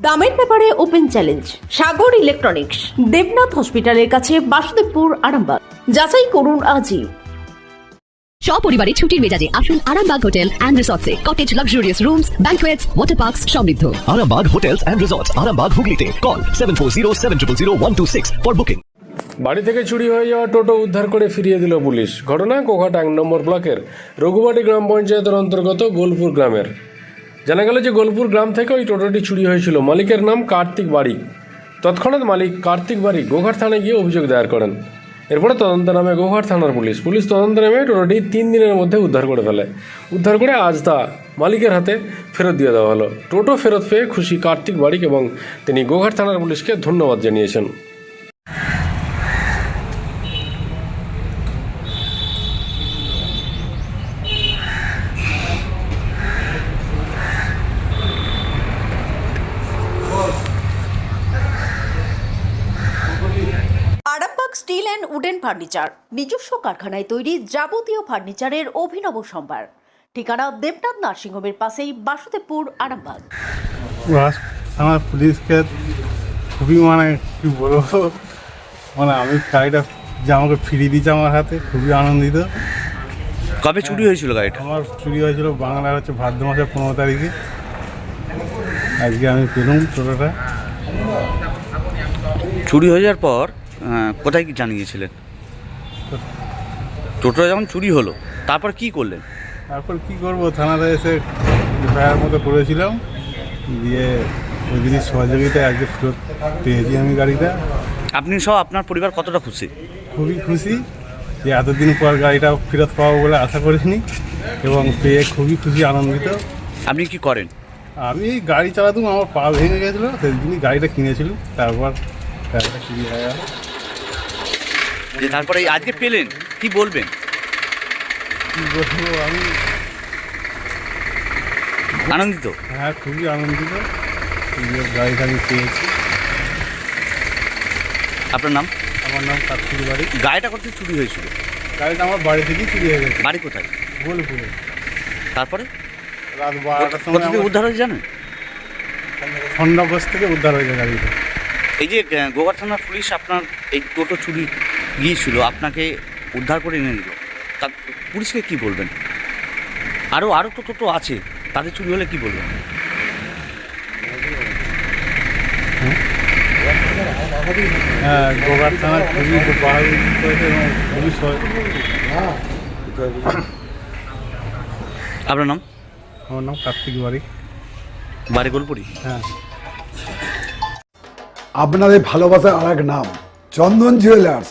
দামের ব্যাপারে open challenge Sagar electronics Debnath হসপিটালের কাছে বাসুদেবপুর আরামবাগ। যাচাই করুন আজই। সপরিবারে ছুটির মেজাজে আসুন Arambagh hotel and রিসর্টসে। Cottage luxurious rooms banquets water parks সমৃদ্ধ। Arambag Hotels and Resorts, Arambag Hooghly Call 740 for booking. বাড়ি থেকে চুরি হয়ে যাওয়া টোটো উদ্ধার করে ফিরিয়ে দিল পুলিশ। ঘটনা কোঘাট এক নম্বর ব্লকের রঘুবাটি গ্রাম পঞ্চায়েতের অন্তর্গত গোলপুর গ্রামের। জানা গেল যে গোলপুর গ্রাম থেকে ওই টোটোটি চুরি হয়েছিল। মালিকের নাম কার্তিক বাড়ি। তৎক্ষণাৎ মালিক কার্তিক বাড়ি গোঘাট থানায় গিয়ে অভিযোগ দায়ের করেন। এরপরে তদন্ত নামে গোঘাট থানার পুলিশ। পুলিশ তদন্ত নামে টোটোটি তিন দিনের মধ্যে উদ্ধার করে ফেলে। উদ্ধার করে আজ তা মালিকের হাতে ফেরত দিয়ে দেওয়া হলো। টোটো ফেরত পেয়ে খুশি কার্তিক বাড়িক এবং তিনি গোঘাট থানার পুলিশকে ধন্যবাদ জানিয়েছেন Arambag steel and wooden furniture. নিজস্ব কারখানায় তৈরি যাবতীয় ফার্নিচারের অভিনব সম্ভার। ঠিকানা দেবনাথ নার্সিংহোমের পাশেই বাসুদেবপুর আরামবাগ। আমার পুলিশকে খুবই মানে কি বলব? মানে আমি গাড়িটা যে আমাকে ফিরিয়ে দিয়েছে আমার হাতে খুবই আনন্দিত। কবে চুরি হয়েছিল গাড়িটা? আমার চুরি হয়েছিল বাংলার হচ্ছে ভাদ্র মাসের পনেরো তারিখে। আজকে আমি পেলাম টোটোটা। চুরি হয়ে যাওয়ার পর কোথায় কি জানিয়েছিলেন? টোটোটা যখন চুরি হলো তারপর কি করলেন? তারপর কি করব? থানাতে এসে এফআইআর মতো করেছিলাম। দিয়ে ওই দিনের সহযোগিতায় আজকে ফেরত পেয়েছি আমি গাড়িটা। আপনি সহ আপনার পরিবার কতটা খুশি? খুবই খুশি যে এতদিন পর গাড়িটা ফেরত পাবো বলে আশা করিনি এবং পেয়ে খুবই খুশি আনন্দিত। আপনি কি করেন? আমি গাড়ি চালাতাম আমার পা ভেঙে গেছিল সেই জন্যই গাড়িটা কিনেছিলাম। তারপর গাড়িটা চুরি হয়ে গেল যে তারপরে আজকে পেলেন কি বলবেন? কী বলব আমি আনন্দিত? হ্যাঁ খুবই আনন্দিত। গাড়িটা আমি পেয়েছি। আপনার নাম? আমার নাম কার্তিক বাড়ি। গাড়িটা কোথায় চুরি হয়েছিল? গাড়িটা আমার বাড়ি থেকেই চুরি হয়ে গেছে। বাড়ি কোথায়? বোলপুরে। তারপরে? রাত বারোটার সময় আমার উদ্ধার হয়েছে জানেন? খন্ডগোজ থেকে উদ্ধার হয়ে যায় গাড়িটা। এই যে গোঘাট থানার পুলিশ আপনার এই টোটো চুরি গিয়েছিল আপনাকে উদ্ধার করে এনে দিল। তা পুলিশকে কি বলবেন? আরও আরও তো টোটো আছে তাদের চুরি হলে কি বলবেন? হ্যাঁ গোবার থানার খুবই আপনার নাম? আমার নাম কার্তিক বাড়ি। বাড়ি গোলপুরি? হ্যাঁ। আপনাদের ভালোবাসার আর এক নাম চন্দন জুয়েলার্স।